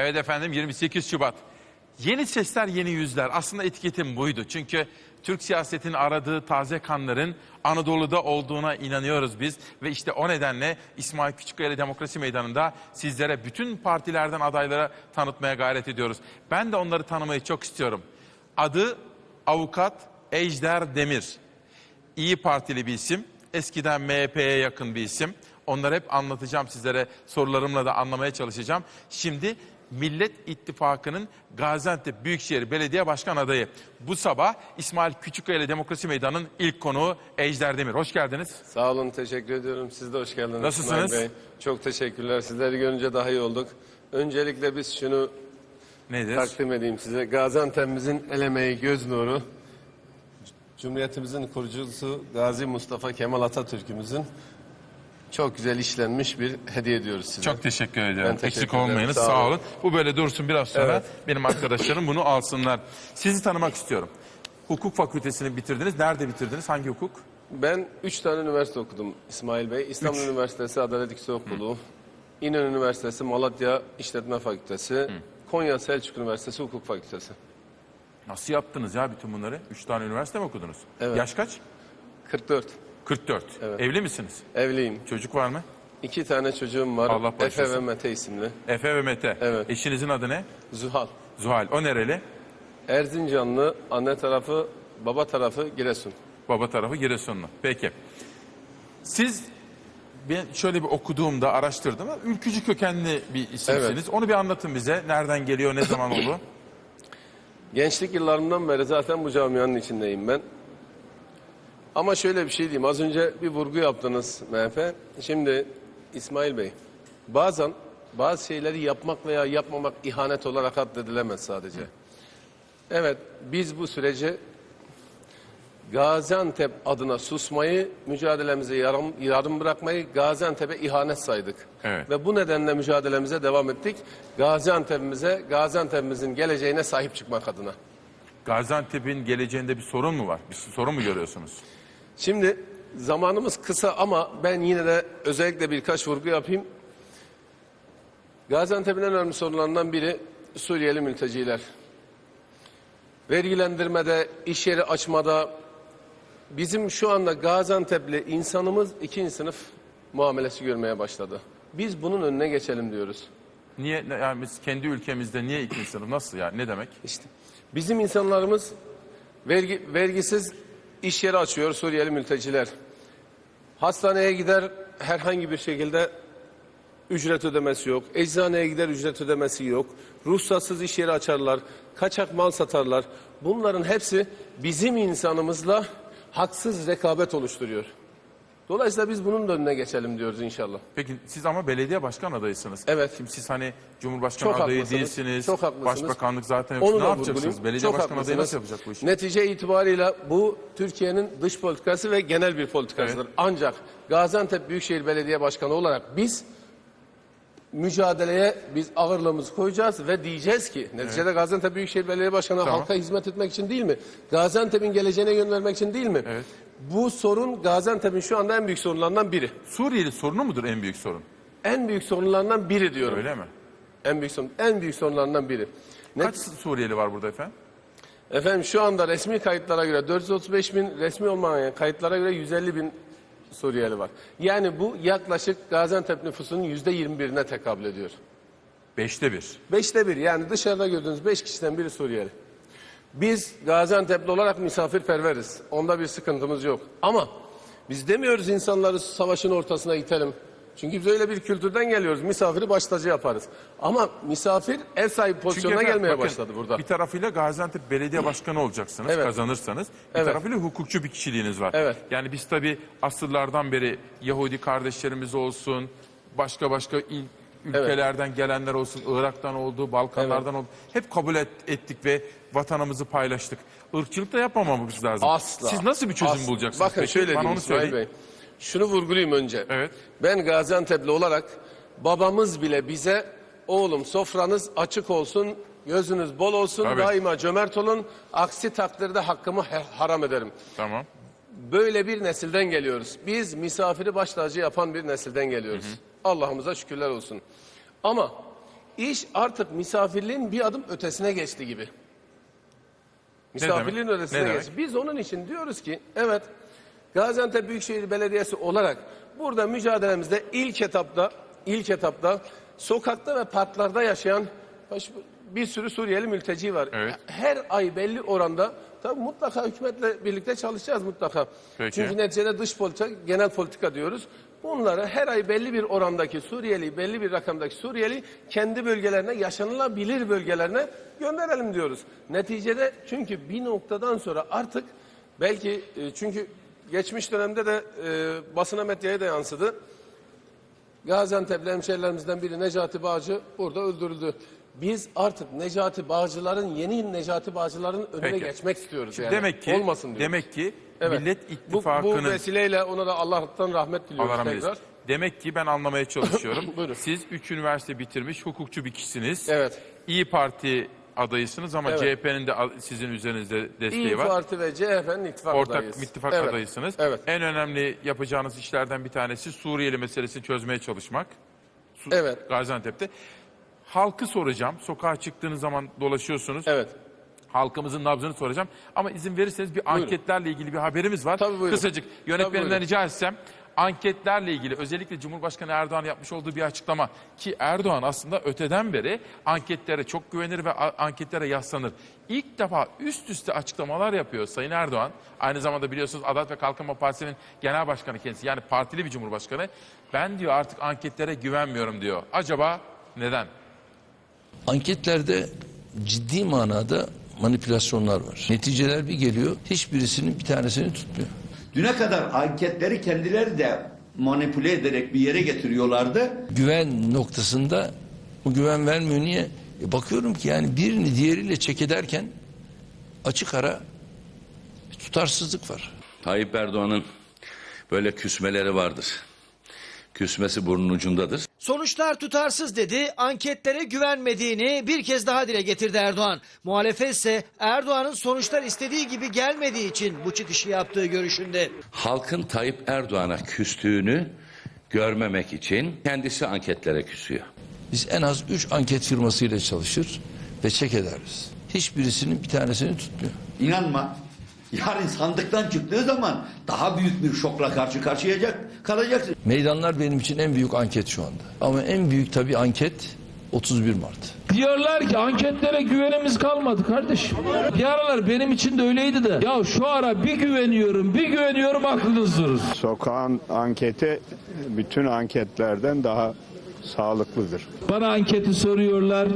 Evet efendim 28 Şubat. Yeni sesler, yeni yüzler. Aslında etiketim buydu. Çünkü Türk siyasetinin aradığı taze kanların Anadolu'da olduğuna inanıyoruz biz. Ve işte o nedenle İsmail Küçükkaya Demokrasi Meydanı'nda sizlere bütün partilerden adaylara tanıtmaya gayret ediyoruz. Ben de onları tanımayı çok istiyorum. Adı avukat Ejder Demir. İyi Partili bir isim. Eskiden MHP'ye yakın bir isim. Onları hep anlatacağım sizlere. Sorularımla da anlamaya çalışacağım. Şimdi Millet İttifakı'nın Gaziantep Büyükşehir Belediye Başkan adayı. Bu sabah İsmail Küçükkaya ile Demokrasi Meydanı'nın ilk konuğu Ejder Demir. Hoş geldiniz. Sağ olun, teşekkür ediyorum. Siz de hoş geldiniz. Nasılsınız? İsmail Bey. Çok teşekkürler. Sizleri görünce daha iyi olduk. Öncelikle biz şunu Nedir? takdim edeyim size. Gaziantep'imizin el emeği, göz nuru. Cumhuriyetimizin kurucusu Gazi Mustafa Kemal Atatürk'ümüzün çok güzel işlenmiş bir hediye ediyoruz size. Çok teşekkür ediyorum. Ben teşekkür Eksik ederim. olmayınız. Sağ Sağ, olun. olun. Bu böyle dursun biraz sonra Evet. benim arkadaşlarım bunu alsınlar. Sizi tanımak istiyorum. Hukuk fakültesini bitirdiniz. Nerede bitirdiniz? Hangi hukuk? Ben üç tane üniversite okudum İsmail Bey. İstanbul. Üniversitesi Adalet Yüksek Okulu, İnönü Üniversitesi Malatya İşletme Fakültesi, Konya Selçuk Üniversitesi Hukuk Fakültesi. Nasıl yaptınız ya bütün bunları? Üç tane üniversite mi okudunuz? Evet. Yaş kaç? 44. 44. Evet. Evli misiniz? Evliyim. Çocuk var mı? İki tane çocuğum var. Allah Efe bağışlasın. ve Mete isimli. Efe ve Mete. Evet. Eşinizin adı ne? Zuhal. Zuhal. O nereli? Erzincanlı, anne tarafı, baba tarafı Giresun. Baba tarafı Giresunlu. Peki. Siz ben şöyle bir okuduğumda araştırdım. Ülkücü kökenli bir isimsiniz. Evet. Onu bir anlatın bize. Nereden geliyor, ne zaman oldu? Gençlik yıllarımdan beri zaten bu camianın içindeyim ben. Ama şöyle bir şey diyeyim. Az önce bir vurgu yaptınız MHP. Şimdi İsmail Bey, bazen bazı şeyleri yapmak veya yapmamak ihanet olarak addedilemez sadece. Evet, biz bu süreci Gaziantep adına susmayı, mücadelemize yarım, yarım bırakmayı Gaziantep'e ihanet saydık. Evet. Ve bu nedenle mücadelemize devam ettik. Gaziantep'imize, Gaziantep'imizin geleceğine sahip çıkmak adına. Gaziantep'in geleceğinde bir sorun mu var? Bir sorun mu görüyorsunuz? Şimdi zamanımız kısa ama ben yine de özellikle birkaç vurgu yapayım. Gaziantep'in en önemli sorunlarından biri Suriyeli mülteciler. Vergilendirmede, iş yeri açmada bizim şu anda Gaziantep'li insanımız ikinci sınıf muamelesi görmeye başladı. Biz bunun önüne geçelim diyoruz. Niye yani biz kendi ülkemizde niye ikinci sınıf? Nasıl ya? Ne demek? İşte bizim insanlarımız vergi, vergisiz iş yeri açıyor Suriyeli mülteciler. Hastaneye gider herhangi bir şekilde ücret ödemesi yok. Eczaneye gider ücret ödemesi yok. Ruhsatsız iş yeri açarlar. Kaçak mal satarlar. Bunların hepsi bizim insanımızla haksız rekabet oluşturuyor. Dolayısıyla biz bunun da önüne geçelim diyoruz inşallah. Peki siz ama belediye başkan adayısınız. Evet. Şimdi siz hani Cumhurbaşkanı Çok adayı haklısınız. değilsiniz. Çok haklısınız. Başbakanlık zaten yok. Onu ne da yapacaksınız? vurgulayayım. Belediye Çok başkanı adayı haklısınız. nasıl yapacak bu işi? Netice itibariyle bu Türkiye'nin dış politikası ve genel bir politikasıdır. Ancak Gaziantep Büyükşehir Belediye Başkanı olarak biz mücadeleye biz ağırlığımızı koyacağız ve diyeceğiz ki neticede Gaziantep Büyükşehir Belediye Başkanı Tamam. halka hizmet etmek için değil mi? Gaziantep'in geleceğine yön vermek için değil mi? Evet. Bu sorun Gaziantep'in şu anda en büyük sorunlarından biri. Suriyeli sorunu mudur en büyük sorun? En büyük sorunlarından biri diyorum. Öyle mi? En büyük sorun, en büyük sorunlarından biri. Ne- Kaç Suriyeli var burada efendim? Efendim şu anda resmi kayıtlara göre 435 bin, resmi olmayan kayıtlara göre 150 bin Suriyeli var. Yani bu yaklaşık Gaziantep nüfusunun yüzde 21'ine tekabül ediyor. Beşte bir. Beşte bir yani dışarıda gördüğünüz beş kişiden biri Suriyeli. Biz Gaziantep'li olarak misafirperveriz. Onda bir sıkıntımız yok. Ama biz demiyoruz insanları savaşın ortasına itelim. Çünkü biz öyle bir kültürden geliyoruz. Misafiri baş tacı yaparız. Ama misafir ev sahibi pozisyonuna efendim, gelmeye bakın, başladı burada. Bir tarafıyla Gaziantep Belediye Başkanı olacaksınız Evet. kazanırsanız. Bir Evet. tarafıyla hukukçu bir kişiliğiniz var. Evet. Yani biz tabii asırlardan beri Yahudi kardeşlerimiz olsun, başka başka il, ülkelerden gelenler olsun, Irak'tan oldu, Balkanlardan oldu. Hep kabul et- ettik ve vatanımızı paylaştık. Irkçılık da yapmamamız lazım. Asla. Siz nasıl bir çözüm Asla. bulacaksınız? Bakın peki? şöyle Bana onu söyleyin. Bey. Şunu vurgulayayım önce. Evet. Ben Gaziantep'li olarak babamız bile bize oğlum sofranız açık olsun, gözünüz bol olsun, Tabii. daima cömert olun. Aksi takdirde hakkımı haram ederim. Tamam. Böyle bir nesilden geliyoruz. Biz misafiri baş tacı yapan bir nesilden geliyoruz. Allah'ımıza şükürler olsun. Ama İş artık misafirliğin bir adım ötesine geçti gibi. Misafirliğin demek? ötesine Ne demek? geçti. Biz onun için diyoruz ki evet Gaziantep Büyükşehir Belediyesi olarak burada mücadelemizde ilk etapta ilk etapta sokakta ve parklarda yaşayan baş- bir sürü Suriyeli mülteci var. Evet. Her ay belli oranda tabii mutlaka hükümetle birlikte çalışacağız mutlaka. Peki. Çünkü neticede dış politika, genel politika diyoruz. Bunları her ay belli bir orandaki Suriyeli, belli bir rakamdaki Suriyeli kendi bölgelerine, yaşanılabilir bölgelerine gönderelim diyoruz. Neticede çünkü bir noktadan sonra artık belki e, çünkü geçmiş dönemde de e, basına medyaya da yansıdı. Gaziantep'li hemşehrilerimizden biri Necati Bağcı burada öldürüldü. Biz artık Necati Bağcıların, yeni Necati Bağcıların önüne Peki. geçmek istiyoruz. Yani. demek ki Olmasın diyoruz. demek ki Evet. Millet Bu, bu İttifakı'nın vesileyle ona da Allah'tan rahmet diliyoruz Allah tekrar. Demek ki ben anlamaya çalışıyorum. Siz 3 üniversite bitirmiş hukukçu bir kişisiniz. Evet. İyi Parti adayısınız ama Evet. CHP'nin de sizin üzerinizde desteği İyi var. Parti ve CHP'nin ittifak Ortak adayıyız. ittifak evet. adayısınız. Evet. En önemli yapacağınız işlerden bir tanesi Suriyeli meselesini çözmeye çalışmak. Su- Evet. Gaziantep'te. Halkı soracağım. Sokağa çıktığınız zaman dolaşıyorsunuz. Evet. Halkımızın nabzını soracağım. Ama izin verirseniz bir anketlerle ilgili bir haberimiz var. Tabii buyurun. Kısacık Tabii yönetmenimden buyurun. rica etsem anketlerle ilgili özellikle Cumhurbaşkanı Erdoğan yapmış olduğu bir açıklama ki Erdoğan aslında öteden beri anketlere çok güvenir ve anketlere yaslanır. İlk defa üst üste açıklamalar yapıyor Sayın Erdoğan. Aynı zamanda biliyorsunuz Adalet ve Kalkınma Partisi'nin genel başkanı kendisi yani partili bir cumhurbaşkanı. Ben diyor artık anketlere güvenmiyorum diyor. Acaba neden? Anketlerde ciddi manada manipülasyonlar var. Neticeler bir geliyor, hiçbirisinin bir tanesini tutmuyor. Düne kadar anketleri kendileri de manipüle ederek bir yere getiriyorlardı. Güven noktasında bu güven vermiyor niye? E bakıyorum ki yani birini diğeriyle çek ederken açık ara tutarsızlık var. Tayyip Erdoğan'ın böyle küsmeleri vardır. Küsmesi burnun ucundadır. Sonuçlar tutarsız dedi, anketlere güvenmediğini bir kez daha dile getirdi Erdoğan. Muhalefet ise Erdoğan'ın sonuçlar istediği gibi gelmediği için bu çıkışı yaptığı görüşünde. Halkın Tayyip Erdoğan'a küstüğünü görmemek için kendisi anketlere küsüyor. Biz en az üç anket firmasıyla çalışır ve çek ederiz. Hiçbirisinin bir tanesini tutmuyor. İnanma. Yarın sandıktan çıktığı zaman daha büyük bir şokla karşı karşıya kalacaksın. Meydanlar benim için en büyük anket şu anda. Ama en büyük tabii anket 31 Mart. Diyorlar ki anketlere güvenimiz kalmadı kardeşim. Bir aralar benim için de öyleydi de. Ya şu ara bir güveniyorum, bir güveniyorum aklınız durur. Sokağın anketi bütün anketlerden daha sağlıklıdır. Bana anketi soruyorlar.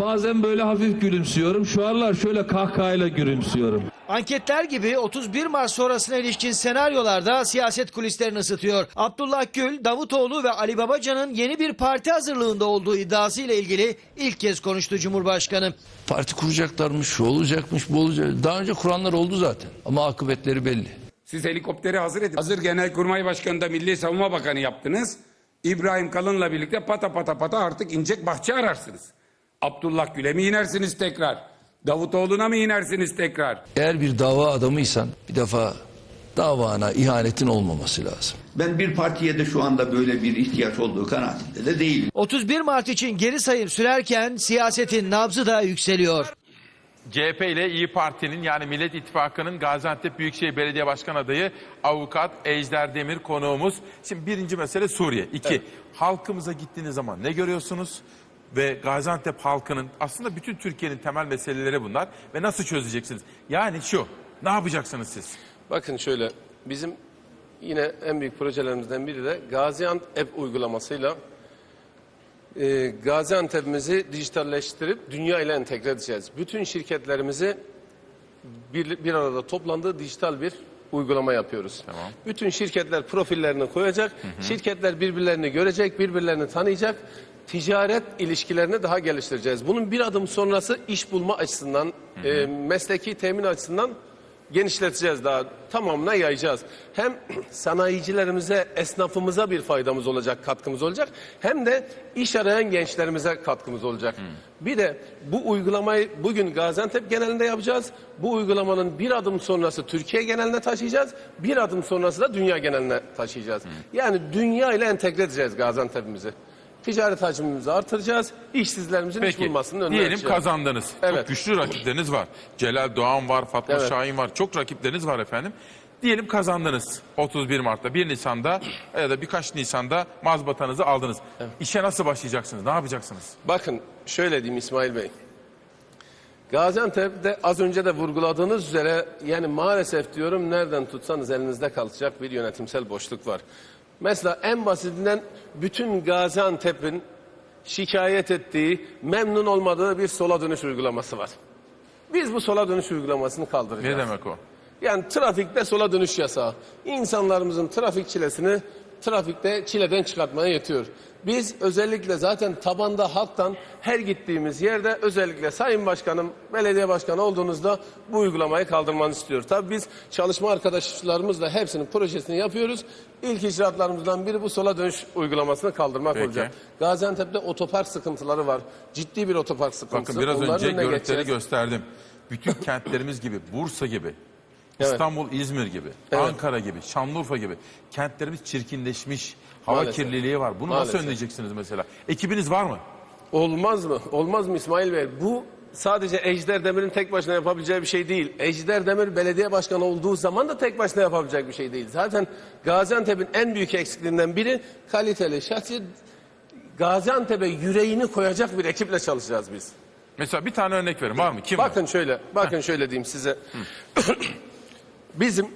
Bazen böyle hafif gülümsüyorum. Şu aralar şöyle kahkahayla gülümsüyorum. Anketler gibi 31 Mart sonrasına ilişkin senaryolarda siyaset kulislerini ısıtıyor. Abdullah Gül, Davutoğlu ve Ali Babacan'ın yeni bir parti hazırlığında olduğu iddiası ile ilgili ilk kez konuştu Cumhurbaşkanı. Parti kuracaklarmış, şu olacakmış, bu olacak. Daha önce kuranlar oldu zaten. Ama akıbetleri belli. Siz helikopteri hazır edin. Hazır Genelkurmay Başkanı da Milli Savunma Bakanı yaptınız. İbrahim Kalın'la birlikte pata pata pata artık inecek bahçe ararsınız. Abdullah Gül'e mi inersiniz tekrar? Davutoğlu'na mı inersiniz tekrar? Eğer bir dava adamıysan bir defa davana ihanetin olmaması lazım. Ben bir partiye de şu anda böyle bir ihtiyaç olduğu kanaatinde de değilim. 31 Mart için geri sayım sürerken siyasetin nabzı da yükseliyor. CHP ile İyi Parti'nin yani Millet İttifakı'nın Gaziantep Büyükşehir Belediye Başkan adayı avukat Ejder Demir konuğumuz. Şimdi birinci mesele Suriye. İki, halkımıza gittiğiniz zaman ne görüyorsunuz? Ve Gaziantep halkının aslında bütün Türkiye'nin temel meseleleri bunlar. Ve nasıl çözeceksiniz? Yani şu, ne yapacaksınız siz? Bakın şöyle bizim yine en büyük projelerimizden biri de Gaziantep uygulamasıyla e, Gaziantep'imizi dijitalleştirip dünya ile entegre edeceğiz. Bütün şirketlerimizi bir, bir arada toplandığı dijital bir uygulama yapıyoruz. Tamam. Bütün şirketler profillerini koyacak, şirketler birbirlerini görecek, birbirlerini tanıyacak, ticaret ilişkilerini daha geliştireceğiz. Bunun bir adım sonrası iş bulma açısından, e, mesleki temin açısından genişleteceğiz daha tamamına yayacağız. Hem sanayicilerimize, esnafımıza bir faydamız olacak, katkımız olacak. Hem de iş arayan gençlerimize katkımız olacak. Bir de bu uygulamayı bugün Gaziantep genelinde yapacağız. Bu uygulamanın bir adım sonrası Türkiye geneline taşıyacağız. Bir adım sonrası da dünya geneline taşıyacağız. Yani dünya ile entegre edeceğiz Gaziantep'imizi. Ticaret hacmimizi artıracağız. İşsizlerimizin iş bulmasının önüne diyelim kazandınız. Evet. Çok güçlü rakipleriniz var. Celal Doğan var, Fatma Evet. Şahin var. Çok rakipleriniz var efendim. Diyelim kazandınız 31 Mart'ta, 1 Nisan'da ya da birkaç Nisan'da mazbatanızı aldınız. İşe nasıl başlayacaksınız? Ne yapacaksınız? Bakın şöyle diyeyim İsmail Bey. Gaziantep'te az önce de vurguladığınız üzere yani maalesef diyorum nereden tutsanız elinizde kalacak bir yönetimsel boşluk var. Mesela en basitinden bütün Gaziantep'in şikayet ettiği, memnun olmadığı bir sola dönüş uygulaması var. Biz bu sola dönüş uygulamasını kaldıracağız. Ne demek o? Yani trafikte sola dönüş yasağı. İnsanlarımızın trafik çilesini trafikte çileden çıkartmaya yetiyor. Biz özellikle zaten tabanda halktan her gittiğimiz yerde özellikle Sayın Başkanım, belediye başkanı olduğunuzda bu uygulamayı kaldırmanı istiyor. Tabii biz çalışma arkadaşlarımızla hepsinin projesini yapıyoruz. İlk icraatlarımızdan biri bu sola dönüş uygulamasını kaldırmak Peki. olacak. Gaziantep'te otopark sıkıntıları var. Ciddi bir otopark sıkıntısı. Bakın biraz Onların önce görüntüleri geçeceğiz. gösterdim. Bütün kentlerimiz gibi, Bursa gibi, Evet. İstanbul, İzmir gibi, Evet. Ankara gibi, Şanlıurfa gibi kentlerimiz çirkinleşmiş. Hava Maalesef. kirliliği var. Bunu nasıl Maalesef. önleyeceksiniz mesela? Ekibiniz var mı? Olmaz mı? Olmaz mı İsmail Bey? Bu sadece Ejder Demir'in tek başına yapabileceği bir şey değil. Ejder Demir belediye başkanı olduğu zaman da tek başına yapabilecek bir şey değil. Zaten Gaziantep'in en büyük eksikliğinden biri kaliteli, şahsi Gaziantep'e yüreğini koyacak bir ekiple çalışacağız biz. Mesela bir tane örnek verin. Var mı? Kim var? Bakın şöyle, bakın şöyle diyeyim size. Bizim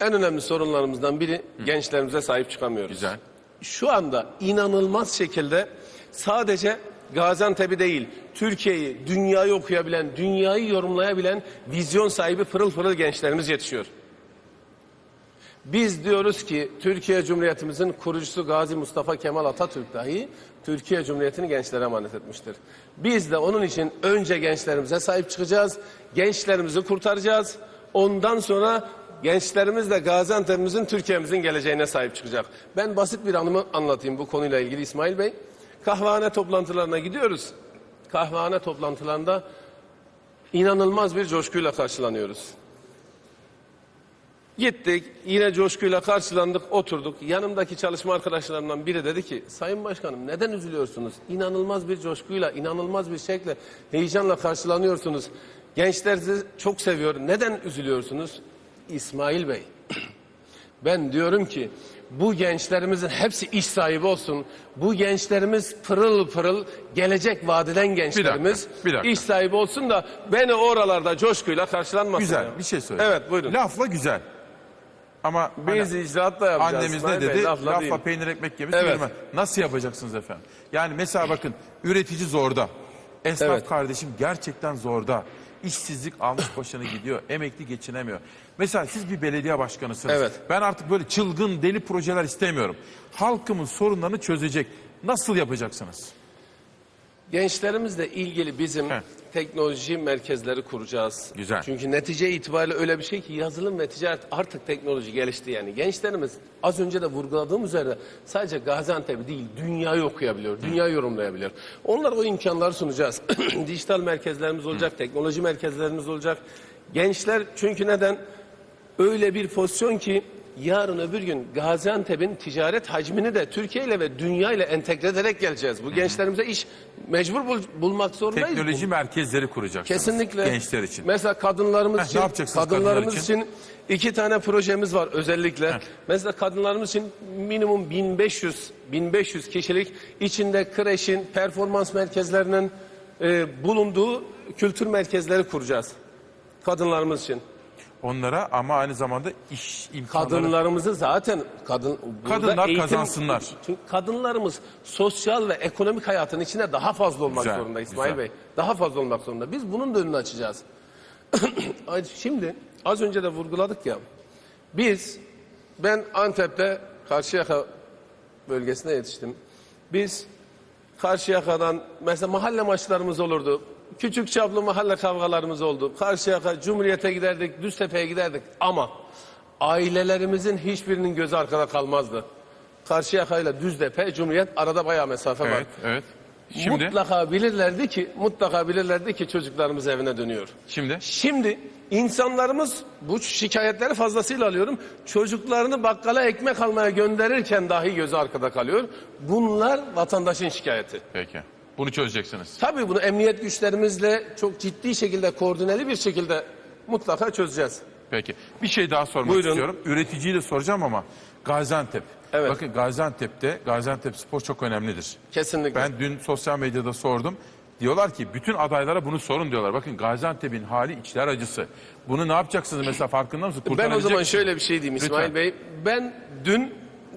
en önemli sorunlarımızdan biri gençlerimize sahip çıkamıyoruz. Güzel. Şu anda inanılmaz şekilde sadece Gaziantep'i değil, Türkiye'yi, dünyayı okuyabilen, dünyayı yorumlayabilen vizyon sahibi pırıl pırıl gençlerimiz yetişiyor. Biz diyoruz ki Türkiye Cumhuriyetimizin kurucusu Gazi Mustafa Kemal Atatürk dahi Türkiye Cumhuriyeti'ni gençlere emanet etmiştir. Biz de onun için önce gençlerimize sahip çıkacağız, gençlerimizi kurtaracağız. Ondan sonra gençlerimiz de Gaziantep'imizin, Türkiye'mizin geleceğine sahip çıkacak. Ben basit bir anımı anlatayım bu konuyla ilgili İsmail Bey. Kahvehane toplantılarına gidiyoruz. Kahvehane toplantılarında inanılmaz bir coşkuyla karşılanıyoruz. Gittik yine coşkuyla karşılandık oturduk. Yanımdaki çalışma arkadaşlarımdan biri dedi ki Sayın Başkanım neden üzülüyorsunuz? İnanılmaz bir coşkuyla inanılmaz bir şekilde heyecanla karşılanıyorsunuz. Gençler sizi çok seviyor. Neden üzülüyorsunuz? İsmail Bey ben diyorum ki bu gençlerimizin hepsi iş sahibi olsun. Bu gençlerimiz pırıl pırıl gelecek vadeden gençlerimiz bir dakika. iş sahibi olsun da beni oralarda coşkuyla karşılanmasın. Güzel. ya. Bir şey söyle. Evet buyurun. Lafla güzel. Ama Biz icraat da yapacağız. Annemiz ne İsmail Bey, dedi? lafla Lafla, değil. peynir ekmek gemisi Evet. yürüme. Nasıl yapacaksınız efendim? Yani mesela bakın üretici zorda. Esnaf Evet. kardeşim gerçekten zorda. İşsizlik almış başını gidiyor. Emekli geçinemiyor. Mesela siz bir belediye başkanısınız. Evet. Ben artık böyle çılgın deli projeler istemiyorum. Halkımın sorunlarını çözecek. Nasıl yapacaksınız? Gençlerimizle ilgili bizim Heh. teknoloji merkezleri kuracağız. Güzel. Çünkü netice itibariyle öyle bir şey ki yazılım ve ticaret artık teknoloji gelişti yani. Gençlerimiz az önce de vurguladığım üzere sadece Gaziantep değil dünyayı okuyabiliyor, dünyayı yorumlayabiliyor. Onlara o imkanları sunacağız. Dijital merkezlerimiz olacak, teknoloji merkezlerimiz olacak. Gençler çünkü neden? Öyle bir pozisyon ki yarın öbür gün Gaziantep'in ticaret hacmini de Türkiye ile ve dünya ile entegre ederek geleceğiz. Bu gençlerimize iş mecbur bul- bulmak zorundayız. Teknoloji merkezleri kuracaksınız. Kesinlikle. Gençler için. Mesela kadınlarımız Heh, için, ne yapacaksınız kadınlarımız kadınlar için? için iki tane projemiz var özellikle. Mesela kadınlarımız için minimum 1500 1500 kişilik içinde kreşin, performans merkezlerinin e, bulunduğu kültür merkezleri kuracağız. Kadınlarımız için. Onlara ama aynı zamanda iş imkanları. Kadınlarımızı zaten kadın Kadınlar kazansınlar. Çünkü kadınlarımız sosyal ve ekonomik hayatın içine daha fazla olmak Güzel, zorunda İsmail güzel. Bey. Daha fazla olmak zorunda. Biz bunun da önünü açacağız. Ay, Şimdi az önce de vurguladık ya. Biz ben Antep'te Karşıyaka bölgesine yetiştim. Biz Karşıyaka'dan mesela mahalle maçlarımız olurdu. Küçük çaplı mahalle kavgalarımız oldu. Karşıyaka, Cumhuriyet'e giderdik, Düztepe'ye giderdik. Ama ailelerimizin hiçbirinin gözü arkada kalmazdı. Karşıyaka ile Düztepe, Cumhuriyet arada bayağı mesafe var. Evet, evet. Şimdi, Mutlaka bilirlerdi ki, mutlaka bilirlerdi ki çocuklarımız evine dönüyor. şimdi Şimdi İnsanlarımız bu şikayetleri fazlasıyla alıyorum. Çocuklarını bakkala ekmek almaya gönderirken dahi gözü arkada kalıyor. Bunlar vatandaşın şikayeti. Peki. Bunu çözeceksiniz. Tabii bunu emniyet güçlerimizle çok ciddi şekilde koordineli bir şekilde mutlaka çözeceğiz. Peki. Bir şey daha sormak Buyurun. istiyorum. Üreticiyi de soracağım ama Gaziantep. Evet. Bakın Gaziantep'te Gaziantep spor çok önemlidir. Kesinlikle. Ben dün sosyal medyada sordum. Diyorlar ki bütün adaylara bunu sorun diyorlar. Bakın Gaziantep'in hali içler acısı. Bunu ne yapacaksınız mesela farkında mısınız? Ben o Kurtarabilecek zaman misiniz? şöyle bir şey diyeyim İsmail Lütfen. Bey. Ben dün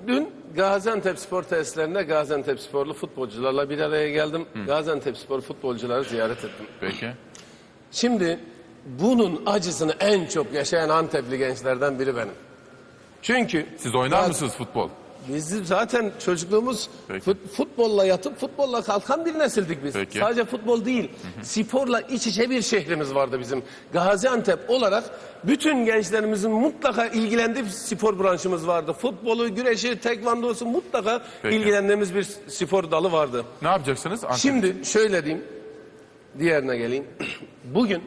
dün Gaziantep spor tesislerinde Gaziantep sporlu futbolcularla bir araya geldim. Gaziantep spor futbolcuları ziyaret ettim. Peki. Şimdi bunun acısını en çok yaşayan Antepli gençlerden biri benim. Çünkü Siz oynar mısınız futbol? Biz zaten çocukluğumuz Peki. fut- futbolla yatıp futbolla kalkan bir nesildik biz. Peki. Sadece futbol değil, sporla iç içe bir şehrimiz vardı bizim. Gaziantep olarak bütün gençlerimizin mutlaka ilgilendiği bir spor branşımız vardı. Futbolu, güreşi, tekvandosu mutlaka Peki. ilgilendiğimiz bir spor dalı vardı. Ne yapacaksınız? Antep. Şimdi şöyle diyeyim, diğerine geleyim. Bugün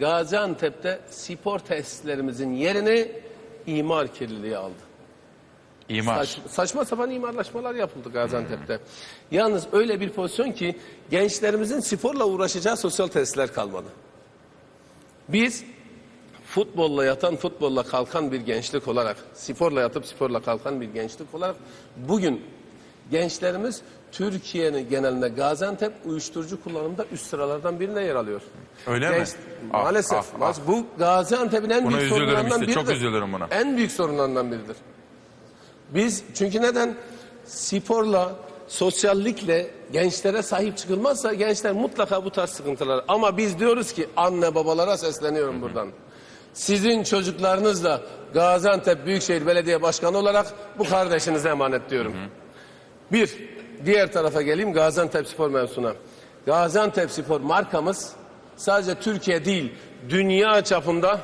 Gaziantep'te spor tesislerimizin yerini imar kirliliği aldı. İmar. Saç- saçma sapan imarlaşmalar yapıldı Gaziantep'te. Yalnız öyle bir pozisyon ki gençlerimizin sporla uğraşacağı sosyal tesisler kalmadı. Biz futbolla yatan, futbolla kalkan bir gençlik olarak, sporla yatıp sporla kalkan bir gençlik olarak bugün gençlerimiz Türkiye'nin genelinde Gaziantep uyuşturucu kullanımda üst sıralardan birine yer alıyor. Öyle mi? Ah, Maalesef. ah, ah. Bu Gaziantep'in en Buna büyük sorunlarından işte, biridir. çok üzülürüm buna. En büyük sorunlarından biridir. Biz çünkü neden sporla, sosyallikle gençlere sahip çıkılmazsa gençler mutlaka bu tarz sıkıntılar. Ama biz diyoruz ki anne babalara sesleniyorum buradan. Sizin çocuklarınızla Gaziantep Büyükşehir Belediye Başkanı olarak bu kardeşinize emanet diyorum. Bir, diğer tarafa geleyim Gaziantep Spor mevzusuna. Gaziantep Spor markamız sadece Türkiye değil, dünya çapında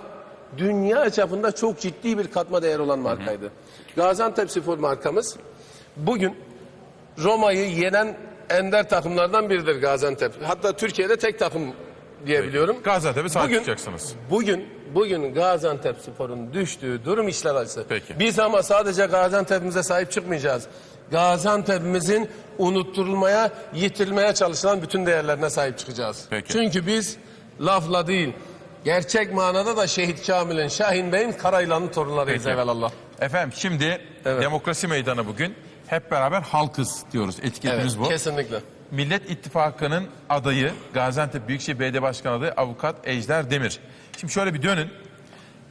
dünya çapında çok ciddi bir katma değer olan markaydı. Gaziantep Spor markamız bugün Roma'yı yenen ender takımlardan biridir Gaziantep. Hatta Türkiye'de tek takım diyebiliyorum. Gaziantep'e sahip Bugün- çıkacaksınız. Bugün bugün Gaziantep Spor'un düştüğü durum işler acısı. Peki. Biz ama sadece Gaziantep'imize sahip çıkmayacağız. Gaziantep'imizin unutturulmaya, yitirilmeye çalışılan bütün değerlerine sahip çıkacağız. Peki. Çünkü biz lafla değil, gerçek manada da Şehit Kamil'in, Şahin Bey'in Karayılan'ın torunlarıyız Peki. evvelallah. Efendim şimdi demokrasi meydanı bugün. Hep beraber halkız diyoruz. Etiketimiz bu. kesinlikle. Millet İttifakı'nın adayı Gaziantep Büyükşehir Belediye Başkanı adayı avukat Ejder Demir. Şimdi şöyle bir dönün.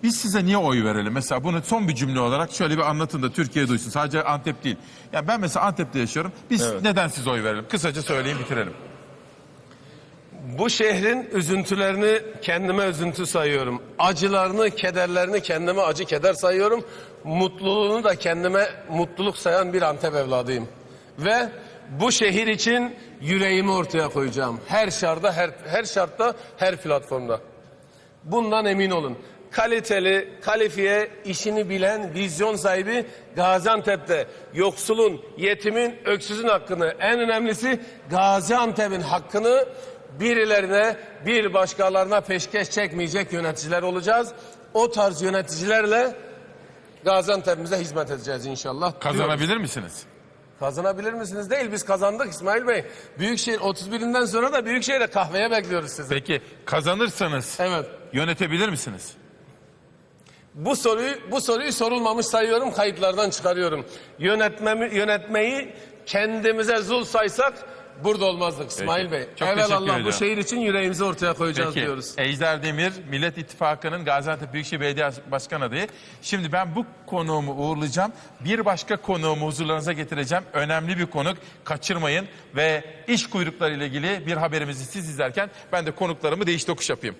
Biz size niye oy verelim? Mesela bunu son bir cümle olarak şöyle bir anlatın da Türkiye duysun. Sadece Antep değil. Ya ben mesela Antep'te yaşıyorum. Biz neden size oy verelim? Kısaca söyleyin bitirelim. Bu şehrin üzüntülerini kendime üzüntü sayıyorum. Acılarını, kederlerini kendime acı keder sayıyorum. Mutluluğunu da kendime mutluluk sayan bir Antep evladıyım. Ve bu şehir için yüreğimi ortaya koyacağım. Her şartta, her, her şartta, her platformda. Bundan emin olun. Kaliteli, kalifiye, işini bilen, vizyon sahibi Gaziantep'te yoksulun, yetimin, öksüzün hakkını, en önemlisi Gaziantep'in hakkını birilerine, bir başkalarına peşkeş çekmeyecek yöneticiler olacağız. O tarz yöneticilerle Gaziantep'imize hizmet edeceğiz inşallah. diyoruz. Kazanabilir misiniz? Kazanabilir misiniz? Değil biz kazandık İsmail Bey. Büyükşehir 31'inden sonra da Büyükşehir'e kahveye bekliyoruz sizi. Peki kazanırsanız Evet. yönetebilir misiniz? Bu soruyu bu soruyu sorulmamış sayıyorum, kayıtlardan çıkarıyorum. Yönetmemi yönetmeyi kendimize zul saysak burada olmazdık İsmail Bey. Çok teşekkür Evelallah bu ediyorum. şehir için yüreğimizi ortaya koyacağız Peki. diyoruz. Ejder Demir, Millet İttifakı'nın Gaziantep Büyükşehir Belediye Başkan adayı. Şimdi ben bu konuğumu uğurlayacağım. Bir başka konuğumu huzurlarınıza getireceğim. Önemli bir konuk. Kaçırmayın. Ve iş kuyrukları ile ilgili bir haberimizi siz izlerken ben de konuklarımı değiş tokuş yapayım.